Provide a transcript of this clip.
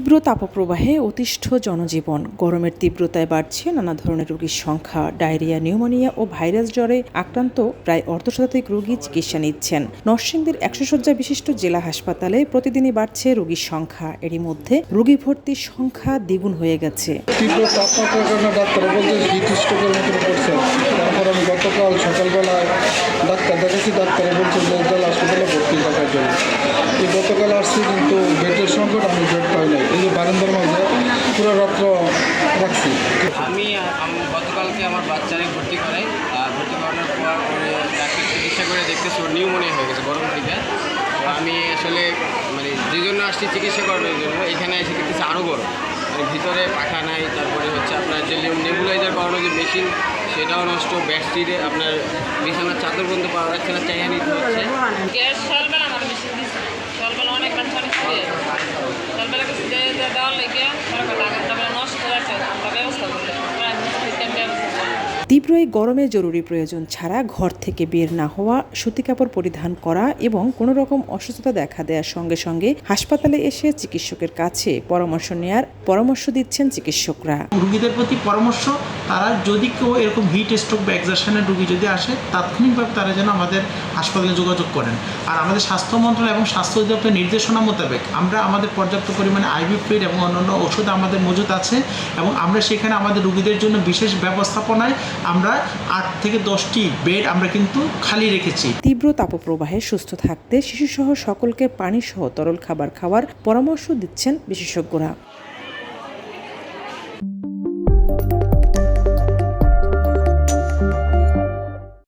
তীব্র তাপপ্রবাহে অতিষ্ঠ জনজীবন। গরমের তীব্রতায় বাড়ছে নানা ধরনের রোগীর সংখ্যা। ডায়রিয়া, নিউমোনিয়া ও ভাইরাস জ্বরে আক্রান্ত প্রায় অর্ধশতাধিক রোগী চিকিৎসা নিচ্ছেন। নরসিংদীর একশো শয্যা বিশিষ্ট জেলা হাসপাতালে প্রতিদিনই বাড়ছে রোগীর সংখ্যা। এরই মধ্যে রোগী ভর্তির সংখ্যা দ্বিগুণ হয়ে গেছে। গতকাল ডাক্তার দেখেছি হাসপাতালে ভর্তি থাকার জন্য। এই গতকাল আসছি কিন্তু বেডের সংকট আমি বেড পাই নাই। এই যে বারান্দার মাঝে পুরো রাত্র রাখছি। আমি গতকালকে আমার বাচ্চারে ভর্তি করাই। আর ভর্তি করানোর পর ডাক্তার চিকিৎসা করে দেখতেছি ওর নিউমোনিয়া হয়ে গেছে গরম থেকে। তো আমি আসলে মানে যে জন্য আসছি চিকিৎসা করানোর জন্য এখানে এসে দেখতেছি আরও গরম। মানে ভিতরে পাখা নাই তারপরে হচ্ছে আপনার যে নেবুলাইজার করানো যে মেশিন সেটাও নষ্ট ব্যাটরিতে আপনার বিছানার চাদর পর্যন্ত পাওয়া যাচ্ছে না চাইয়া নিতে হচ্ছে। लेके তীব্র এই গরমে জরুরি প্রয়োজন ছাড়া ঘর থেকে বের না হওয়া, সুতি কাপড় পরিধান করা এবং কোনো রকম অসুস্থতা দেখা দেওয়ার সঙ্গে সঙ্গে হাসপাতালে এসে চিকিৎসকের কাছে পরামর্শ নেয়ার পরামর্শ দিচ্ছেন চিকিৎসকরা। রুগীদের প্রতি পরামর্শ, তারা যদি কেউ এরকম হিট স্ট্রোক বা এক্সারশনের রুগী যদি আসে, তাৎক্ষণিকভাবে তারা যেন আমাদের হাসপাতালে যোগাযোগ করেন। আর আমাদের স্বাস্থ্য মন্ত্রণালয় এবং স্বাস্থ্য অধিদপ্তরের নির্দেশনা মোতাবেক আমরা আমাদের পর্যাপ্ত পরিমাণে আইভি ফ্লুইড এবং অন্যান্য ওষুধ আমাদের মজুদ আছে এবং আমরা সেখানে আমাদের রুগীদের জন্য বিশেষ ব্যবস্থাপনায় আমরা আট থেকে দশটি বেড আমরা কিন্তু খালি রেখেছি। তীব্র তাপপ্রবাহে সুস্থ থাকতে শিশুসহ সকলকে পানি সহ তরল খাবার খাওয়ার পরামর্শ দিচ্ছেন বিশেষজ্ঞরা।